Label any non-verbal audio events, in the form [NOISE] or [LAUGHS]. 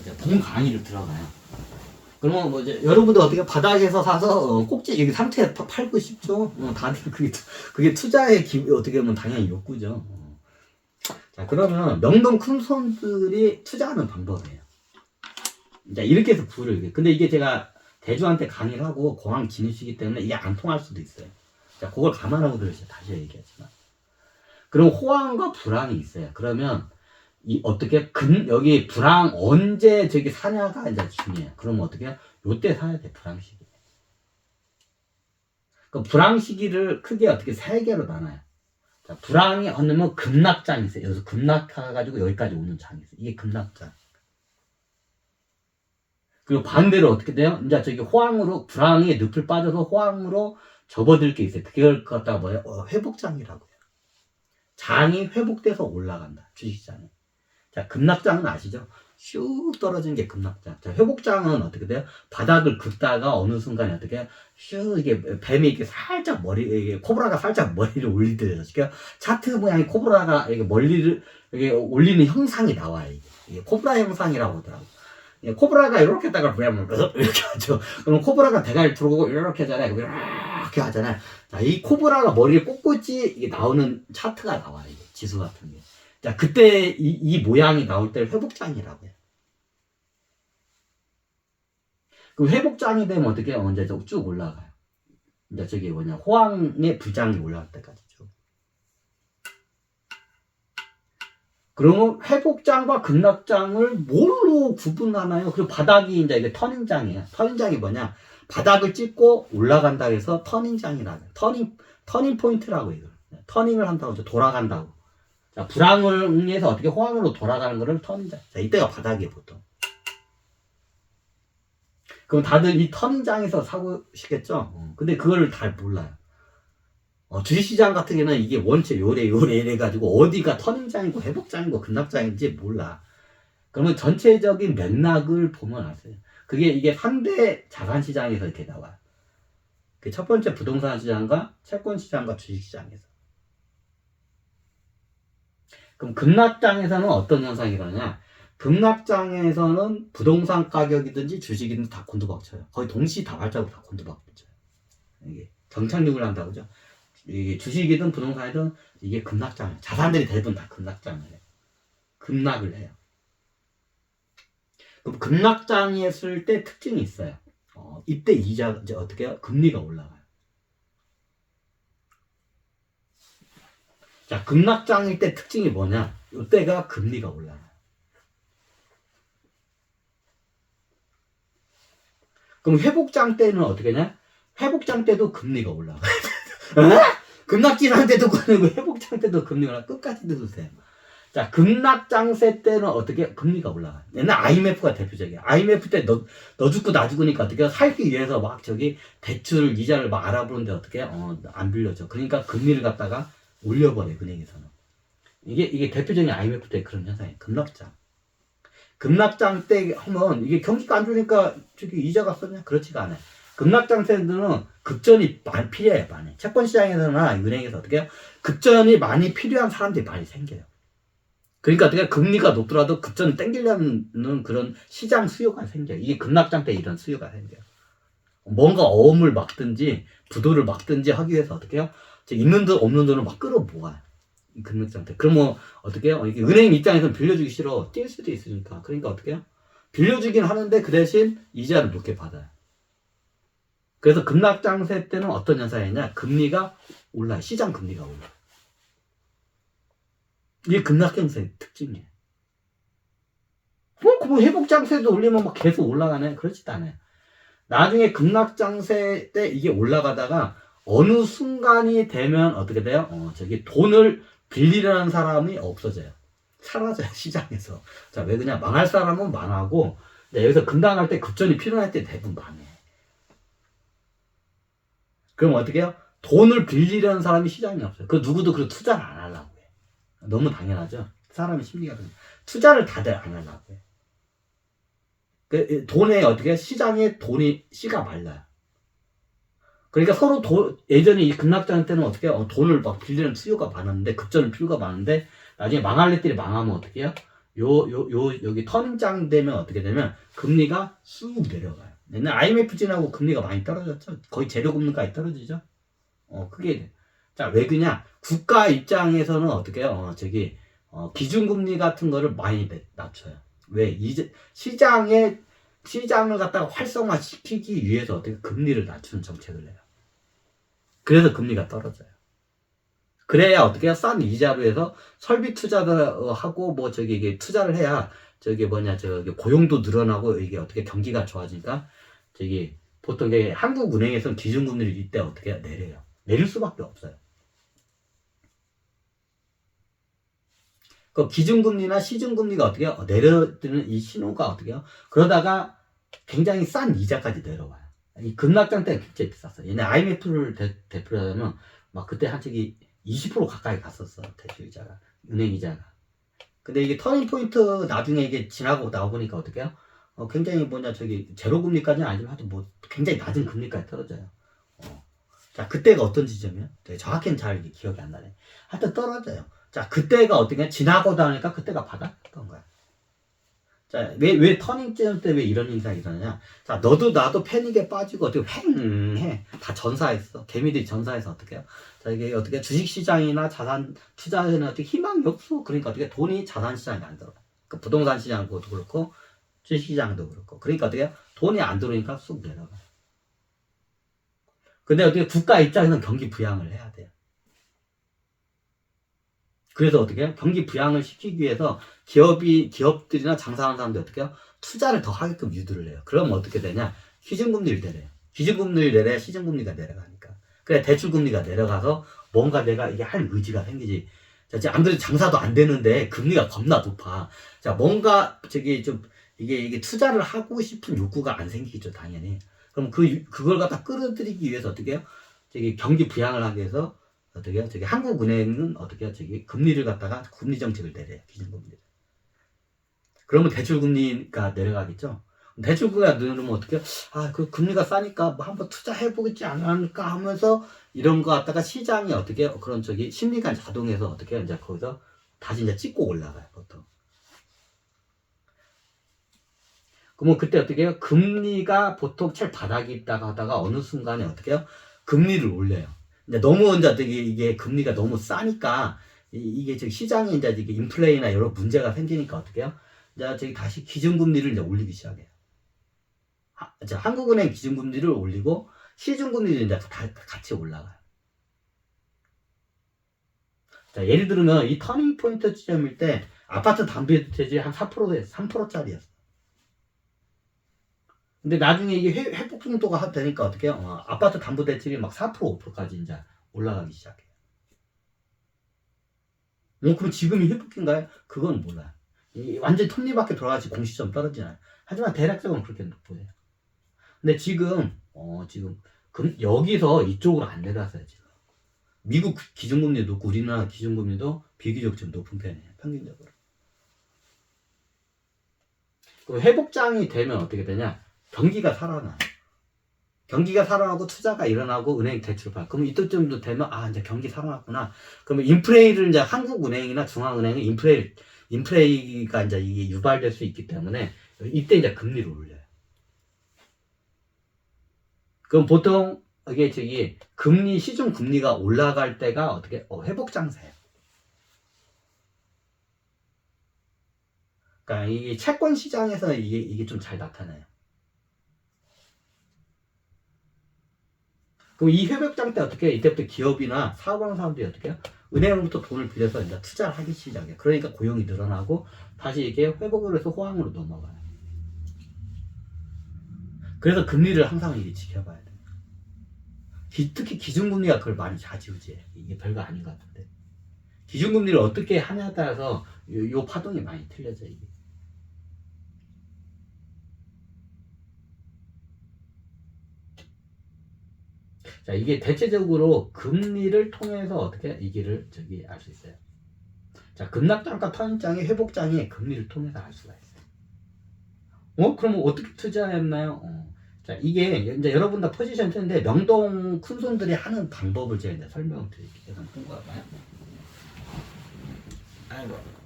이제 본 강의를 들어가요. 그러면 뭐 이제 여러분들 어떻게 바닥에서 사서 어, 꼭지 여기 상태에 파- 팔고 싶죠? 어, 다들 그게 투- 그게 투자의 기 어떻게 보면 당연히 욕구죠. 어. 자 그러면 명동 큰 손들이 투자하는 방법이에요. 이제 이렇게 해서 부를. 근데 이게 제가 대주한테 강의를 하고 공항 진입시기 때문에 이게 안 통할 수도 있어요. 자 그걸 감안하고 들으세요. 다시 얘기하지만. 그럼 호황과 불황이 있어요. 그러면 이 어떻게 근 여기 불황 언제 저기 사냐가 이제 중요해요. 그럼 어떻게? 요때 사야 돼 불황 시기. 그 불황 시기를 크게 어떻게 세 개로 나눠요. 자, 불황이 얻으면 급락장이 있어요. 여기서 급락해가지고 여기까지 오는 장이 있어요. 이게 급락장. 그리고 반대로 어떻게 돼요? 이제 저기 호황으로 불황이 늪을 빠져서 호황으로 접어들 게 있어요. 그걸 갖다가 뭐예요? 어, 회복장이라고 해요. 장이 회복돼서 올라간다. 주식장이. 자, 급락장은 아시죠? 슉 떨어지는 게 급락장. 자, 회복장은 어떻게 돼요? 바닥을 긋다가 어느 순간에 어떻게? 슉 이게 뱀이 이렇게 살짝 머리 이게 코브라가 살짝 머리를 올리듯이 이렇게 차트 모양의 코브라가 이게 멀리를 이게 올리는 형상이 나와요. 이게, 이게 코브라 형상이라고 하더라고. 예, 코브라가 이렇게 했다가 그러면 [LAUGHS] 이렇게 하죠. 그럼 코브라가 대가리 들고 이렇게 하잖아요. 이렇게 하잖아요. 자, 이 코브라가 머리를 꼿꼿이 이게 나오는 차트가 나와요. 지수 같은 게. 자, 그때 이, 이 모양이 나올 때를 회복장이라고 해요. 그 회복장이 되면 어떻게 해요? 언제 쭉 올라가요. 이제 저기 뭐냐, 호황의 부장이 올라갈 때까지 쭉. 그러면 회복장과 급락장을 뭘로 구분하나요? 그리고 바닥이 이제 이게 터닝장이에요. 터닝장이 뭐냐? 바닥을 찍고 올라간다 해서 터닝장이라고 해요. 터닝, 터닝 포인트라고 해요. 터닝을 한다고 이제 돌아간다고. 자, 불황을 의해서 어떻게 호황으로 돌아가는 거를 터닝장. 자, 이때가 바닥이에요, 보통. 그럼 다들 이 터닝장에서 사고시겠죠? 어, 근데 그거를 잘 몰라요. 어, 주식시장 같은 경우는 이게 원체 요래 요래 이래가지고 어디가 터닝장이고 회복장이고 급락장인지 몰라. 그러면 전체적인 맥락을 보면 아세요. 그게 이게 상대 자산시장에서 이렇게 나와요. 그 첫 번째 부동산 시장과 채권 시장과 주식 시장에서. 그럼 급락장에서는 어떤 현상이 일어나냐? 급락장에서는 부동산 가격이든지 주식이든 다 곤두박쳐요. 거의 동시 다발적으로 다 곤두박쳐요. 이게 경착륙을 한다고 그죠? 이게 주식이든 부동산이든 이게 급락장이에요. 자산들이 대부분 다 급락장을 해요. 급락을 해요. 그럼 급락장이 했을 때 특징이 있어요. 어, 이때 이자 이제 어떻게 해요? 금리가 올라가요. 자, 급락장일 때 특징이 뭐냐? 이때가 금리가 올라가요. 그럼 회복장 때는 어떻게 냐 회복장 때도 금리가 올라가요. 어? 급락진할 때도 그러고 회복장 때도 금리가 올라 끝까지 들으세요. 자, 급락장세 때는 어떻게 금리가 올라가요. 옛날 IMF가 대표적이야. IMF 때 너, 너 죽고 나 죽으니까 어떻게 살기 위해서 막 저기 대출 이자를 막 알아보는데 어떻게 어, 안 빌려줘. 그러니까 금리를 갖다가 올려버려 은행에서는. 이게 이게 대표적인 IMF 때 그런 현상이에요. 급락장. 급락장 때 하면 이게 경기가 안 좋으니까 저기 이자가 썼냐? 그렇지가 않아요. 급락장 때는 급전이 많이 필요해요, 많이. 채권 시장에서나 은행에서 어떻게 해요? 급전이 많이 필요한 사람들이 많이 생겨요. 그러니까 어떻게 금리가 높더라도 급전을 땡기려는 그런 시장 수요가 생겨요. 이게 급락장 때 이런 수요가 생겨요. 뭔가 어음을 막든지 부도를 막든지 하기 위해서 어떻게 해요? 있는 돈 없는 돈을 막 끌어모아요. 이 금융장 때. 그러면 어떻게 해요? 이게 은행 입장에서는 빌려주기 싫어. 뛸 수도 있으니까. 그러니까 어떻게 해요? 빌려주긴 하는데 그 대신 이자를 높게 받아요. 그래서 급락장세 때는 어떤 현상이냐? 금리가 올라요. 시장 금리가 올라요. 이게 급락장세 특징이에요. 뭐, 그뭐 회복장세도 올리면 막 계속 올라가네? 그렇지도 않아요. 나중에 급락장세 때 이게 올라가다가 어느 순간이 되면 어떻게 돼요? 어, 저기 돈을 빌리려는 사람이 없어져요. 사라져요, [LAUGHS] 시장에서. 자, 왜 그냥 망할 사람은 망하고, 근데 여기서 급락할 때 급전이 필요할 때 대부분 망해. 그럼 어떻게 해요? 돈을 빌리려는 사람이 시장에 없어요. 그 누구도 그 투자를 안 하려고 해. 너무 당연하죠? 사람의 심리가. 그런- 투자를 다들 안 하려고 해. 그 돈에 어떻게 해요? 시장에 돈이, 씨가 말라요. 그러니까 서로 돈, 예전에 이 급락장 때는 어떻게 해요? 어, 돈을 막 빌리는 수요가 많았는데, 급전을 필요가 많은데, 나중에 망할 애들이 망하면 어떻게 해요? 요, 요, 요, 여기 터닝장 되면 어떻게 되면 금리가 쑥 내려가요. 옛날 IMF 지나고 금리가 많이 떨어졌죠. 거의 제로 금리까지 떨어지죠. 어, 그게 돼. 자, 왜 그냐? 국가 입장에서는 어떻게 해요? 어, 저기, 어, 기준금리 같은 거를 많이 내- 낮춰요. 왜? 이제, 시장에, 시장을 갖다가 활성화시키기 위해서 어떻게 금리를 낮추는 정책을 내요. 그래서 금리가 떨어져요. 그래야 어떻게 해요? 싼 이자로 해서 설비 투자를 어, 하고 뭐 저기 이게 투자를 해야 저기 뭐냐 저기 고용도 늘어나고 이게 어떻게 경기가 좋아지니까 저기 보통 이게 한국은행에서는 기준금리를 이때 어떻게 해요? 내려요. 내릴 수밖에 없어요. 그 기준금리나 시중금리가 어떻게 해요? 내려드는 이 신호가 어떻게 해요? 그러다가 굉장히 싼 이자까지 내려와요. 이 급락장 때는 굉장히 비쌌어요. 얘네 IMF를 대, 대표로 하면 막 그때 한 적이 20% 가까이 갔었어. 대출 이자가. 은행 이자가. 근데 이게 터닝 포인트 나중에 이게 지나고 나오니까 어떻게 해요? 어, 굉장히 뭐냐, 저기, 제로 금리까지는 아니지만 하여튼 뭐 굉장히 낮은 금리까지 떨어져요. 어. 자, 그때가 어떤 지점이에요? 되게 정확히는 잘 기억이 안 나네. 하여튼 떨어져요. 자, 그때가 어떻게 지나고 나니까 그때가 바닥던 거야. 자, 왜, 왜 터닝점 때 왜 이런 일이 일어나냐? 자, 너도 나도 패닉에 빠지고 어떻게 횡해. 다 전사했어. 개미들이 전사해서 어떻게 해요? 자, 이게 어떻게 주식시장이나 자산 투자에는 어떻게 희망이 없어. 그러니까 어떻게 돈이 자산시장에 안 들어. 그 부동산 시장도 그렇고, 주식시장도 그렇고. 그러니까 어떻게 해요? 돈이 안 들어오니까 쑥 내려가. 근데 어떻게 국가 입장에서는 경기 부양을 해야 돼요. 그래서 어떻게 해요? 경기 부양을 시키기 위해서 기업이, 기업들이나 장사하는 사람들이 어떻게 해요? 투자를 더 하게끔 유도를 해요. 그러면 어떻게 되냐? 기준금리를 내려요. 기준금리를 내려야 시중금리가 내려가니까. 그래, 대출금리가 내려가서 뭔가 내가 이게 할 의지가 생기지. 자, 이제 아무래도 장사도 안 되는데 금리가 겁나 높아. 자, 뭔가 저기 좀 이게, 이게 투자를 하고 싶은 욕구가 안 생기죠, 당연히. 그럼 그, 유- 그걸 갖다 끌어들이기 위해서 어떻게 해요? 저기 경기 부양을 하기 위해서 어떻게 해요? 저기 한국은행은 어떻게 해요? 저기 금리를 갖다가 금리 정책을 내려요. 기준금리를. 그러면 대출금리가 내려가겠죠? 대출금리가 늘으면 어떻게 해요? 아, 그 금리가 싸니까 뭐 한번 투자해 보겠지 않을까 하면서 이런 거 갖다가 시장이 어떻게 해요? 그런 저기 심리가 자동해서 어떻게 해요? 이제 거기서 다시 이제 찍고 올라가요, 보통. 그러면 그때 어떻게 해요? 금리가 보통 제일 바닥이 있다가 하다가 어느 순간에 어떻게 해요? 금리를 올려요. 이제 너무 이제 되게 이게 금리가 너무 싸니까 이- 이게 지금 시장에 이제 이게 인플레이나 여러 문제가 생기니까 어떻게 해요? 이제 저기 다시 기준금리를 이제 올리기 시작해요. 하- 이제 한국은행 기준금리를 올리고 시중금리를 이제 다 같이 올라가요. 자, 예를 들면 이 터닝 포인트 지점일 때 아파트 담보대출이 한 4%에 3%짜리였어. 근데 나중에 이게 회, 회복 정도가 되니까 어떻게 해요? 어, 아파트 담보 대출이 막 4% 5%까지 이제 올라가기 시작해요. 어, 그럼 지금이 회복인가요? 그건 몰라요. 이 완전 톱니바퀴 돌아가지 공시점 떨어지나요? 하지만 대략적으로 그렇게 보여요. 근데 지금 어 지금 금- 여기서 이쪽으로 안 내려왔어요 지금. 미국 기준금리도 높고 우리나라 기준금리도 비교적 좀 높은 편이에요 평균적으로. 그 회복장이 되면 어떻게 되냐? 경기가 살아나요. 경기가 살아나고 투자가 일어나고 은행 대출 받. 그럼 이때쯤도 되면 아 이제 경기 살아났구나. 그러면 인플레이를 이제 한국은행이나 중앙은행은 인플레이 인플레이가 이제 이게 유발될 수 있기 때문에 이때 이제 금리를 올려요. 그럼 보통 이게 저기 금리 시중 금리가 올라갈 때가 어떻게 어, 회복 장세예요. 그러니까 이 채권 시장에서 이게 이게 좀 잘 나타나요. 그럼 이 회복장 때 어떻게? 이때부터 기업이나 사업하는 사람들이 어떻게 해요? 은행으로부터 돈을 빌려서 이제 투자를 하기 시작해요. 그러니까 고용이 늘어나고 다시 이게 회복을 해서 호황으로 넘어가요. 그래서 금리를 항상 이게 지켜봐야 돼요. 기- 특히 기준금리가 그걸 많이 좌지우지해. 이게 별거 아닌 것 같은데. 기준금리를 어떻게 하냐에 따라서 요, 요 파동이 많이 틀려져 이게. 자, 이게 대체적으로 금리를 통해서 어떻게 이 길을 저기 알 수 있어요. 자, 급락장과 터닝장의 회복장이 금리를 통해서 알 수가 있어요. 어? 그러면 어떻게 투자했나요? 어. 자, 이게 이제 여러분 다 포지션 트는데 명동 큰 손들이 하는 방법을 제가 이제 설명드릴게요. 한번 통과봐요. 아이고.